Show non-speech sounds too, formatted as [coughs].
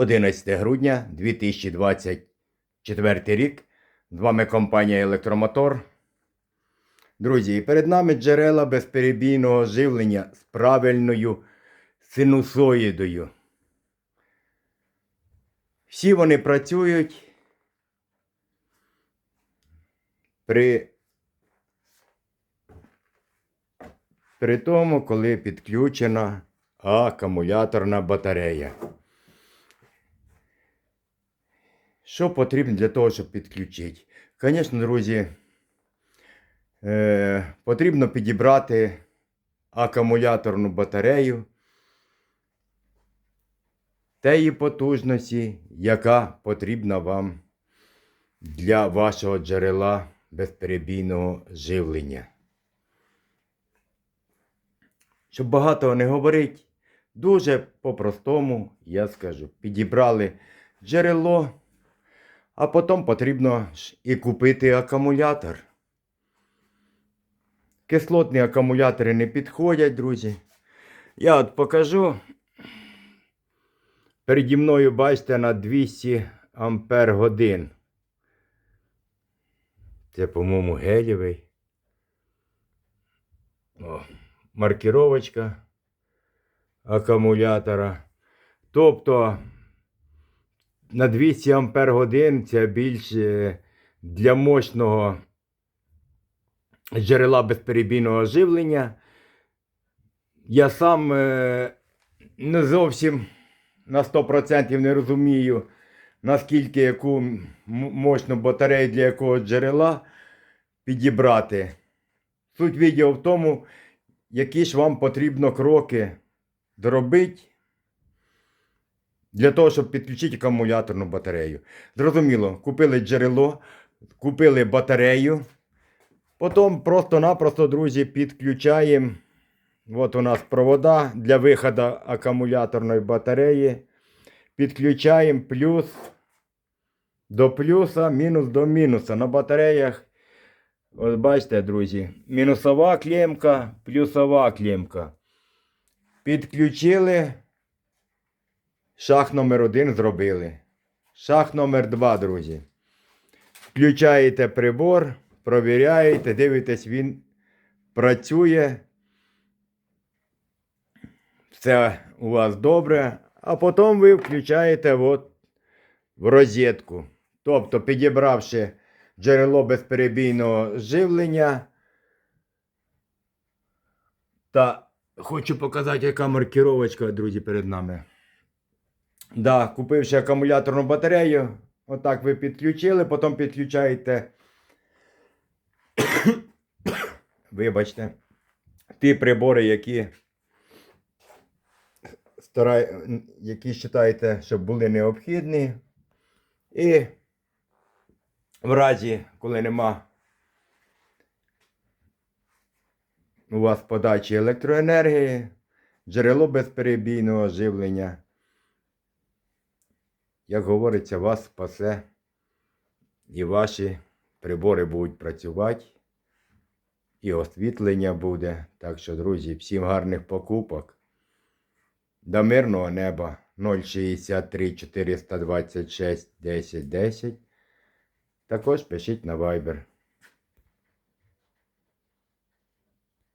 11 грудня 2024 рік. З вами компанія Електромотор. Друзі, перед нами джерела безперебійного живлення з правильною синусоїдою. Всі вони працюють при, при тому, коли підключена акумуляторна батарея. Що потрібно для того, щоб підключити? Звісно, друзі, е, потрібно підібрати акумуляторну батарею тієї потужності, яка потрібна вам для вашого джерела безперебійного живлення. Щоб багато не говорити, дуже по-простому я скажу: підібрали джерело, а потім потрібно ж і купити акумулятор. Кислотні акумулятори не підходять, друзі. Я от покажу. Переді мною бачите на 200 ампер годин. Це, по-моєму, гелєвий. О, маркіровочка акумулятора. Тобто на 200 ампер годин це більше для мощного джерела безперебійного живлення. Я сам е, не зовсім на 100% не розумію, наскільки яку мощну батарею для якого джерела підібрати. Суть відео в тому, які ж вам потрібно кроки зробити для того, щоб підключити акумуляторну батарею. Зрозуміло, купили джерело, купили батарею. Потім просто-напросто, друзі, підключаємо. От у нас провода для виходу акумуляторної батареї. Підключаємо плюс до плюса, мінус до мінуса. На батареях, ось бачите, друзі, мінусова клемка, плюсова клемка. Підключили. Шаг номер один зробили. Шаг номер два, друзі. Включаєте прибор, провіряєте, дивитесь, він працює. Все у вас добре. А потім ви включаєте от в розетку. Тобто, підібравши джерело безперебійного живлення. Та хочу показати, яка маркіровочка, друзі, перед нами. Да, купивши акумуляторну батарею, отак ви підключили, потім підключаєте. [coughs] Вибачте, ті прибори, які старай, які вважаєте, щоб були необхідні. І в разі, коли нема у вас подачі електроенергії, джерело безперебійного живлення, як говориться, вас спасе і ваші прибори будуть працювати, і освітлення буде. Так що, друзі, всім гарних покупок. До мирного неба 063 426 10 10. Також пишіть на Viber.